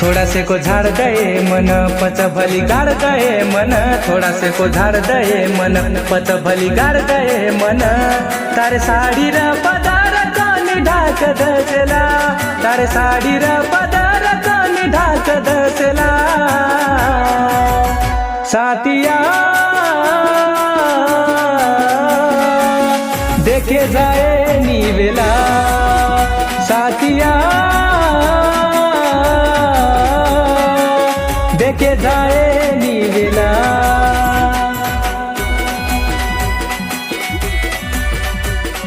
थोडासे को झाड़ दये मन पच भली गाड़ दये मन. थोडासे को झाड़ दये मन पच भली गाड़ दये मन. तारे साड़ी र पदार कोनी ढाक दसला तारे साड़ी र पदार कोनी ढाक दसला साथिया देखे जाए नीवेला. साथिया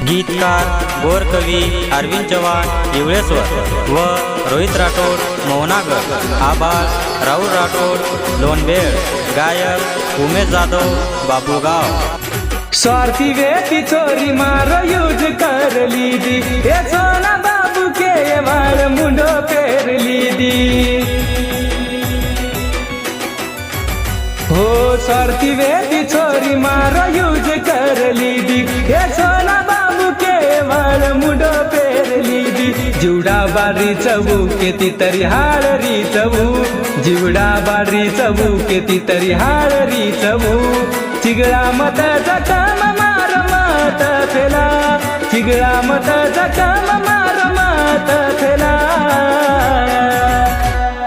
गीतकार गोरकवी अरविंद चव्हाण हिवळेश्वर व रोहित राठोड मोहनागर आबाळ राहुल राठोड लोणबेळ गायक उमेश जाधव बाबुगाव स्वार्थी व्यक्ति छोरी मार यूज करली दी. ये सोना बाबू के मार वार मुंडो फेर दी. हो स्वार्थी व्यक्ति छोरी मार यूज करली दी. ये सोना केवळ मुड पेरली मुंडो दी. जिवडा बारी चवू केती तरी हाळरी चवू. जिवडा बारी चवू केती तरी हाळरी चवू. चिगळा मत जखम मार मत फेला. चिगळा मत जखम मार मत फेला.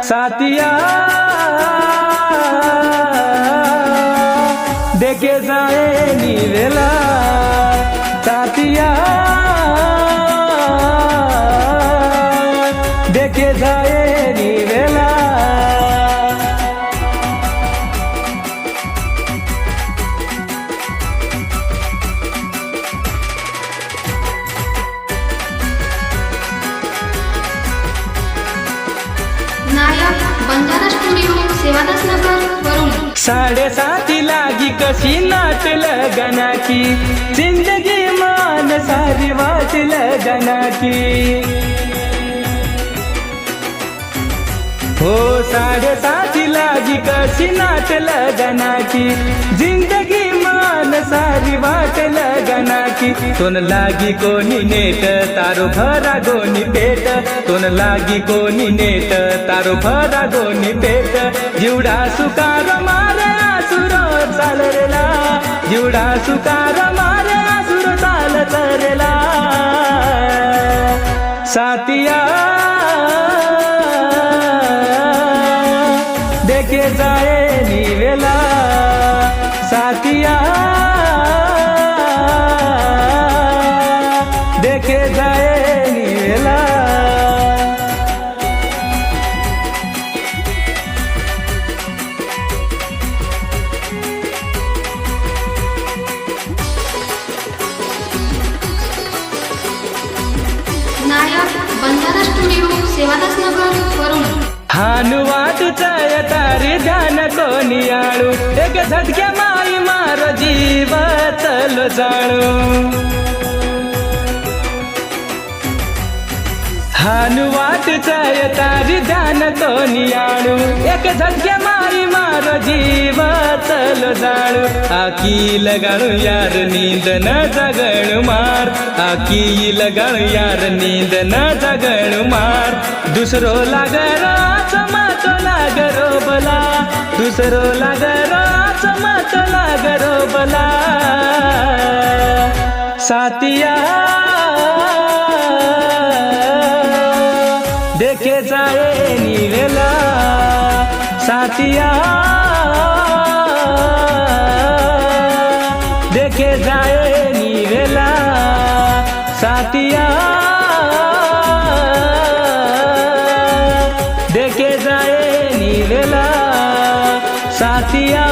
सातिया नायक सेवादास नगर वरुली साडेसाती लागी कशी नाट लगनाची. जिंदगी मान सारी वाट लगनाची. हो साडेसाती लागी कशी नाट लगनाची. जिंदगी मन सारी वाट लगनाची तोन लागी कोणी नेट तारो भरा गोनी पेट तोन लागी कोणी नेट तारो भरा गोनी पेट जिवडा सुकार मारे आसुर चाल जिवडा सुकार मारे आसुर चाल तरला सातिया देखे जाए निवेला सातिया अंधारा स्टुडिओ सेवादास नगर वरुण हानुवाट चाय तारी ध्यान कोणी आळू? एक झटक्या माई मारो जीव चल जाणू हानुवाट चाय तारी ध्यान तो आळू एक झटक्या मारी मारो जीव चलो जाणू आकी लगाणू यार नींद न जगणू मार. आकी लगाणू यार नींद न जगणू मार. दुसरो लागरो चमत लागरो बला दुसरो लागरो चमत लागरो बला सातिया सातिया देखे जाए नीवेला साथिया। देखे जाए नीवेला साथिया।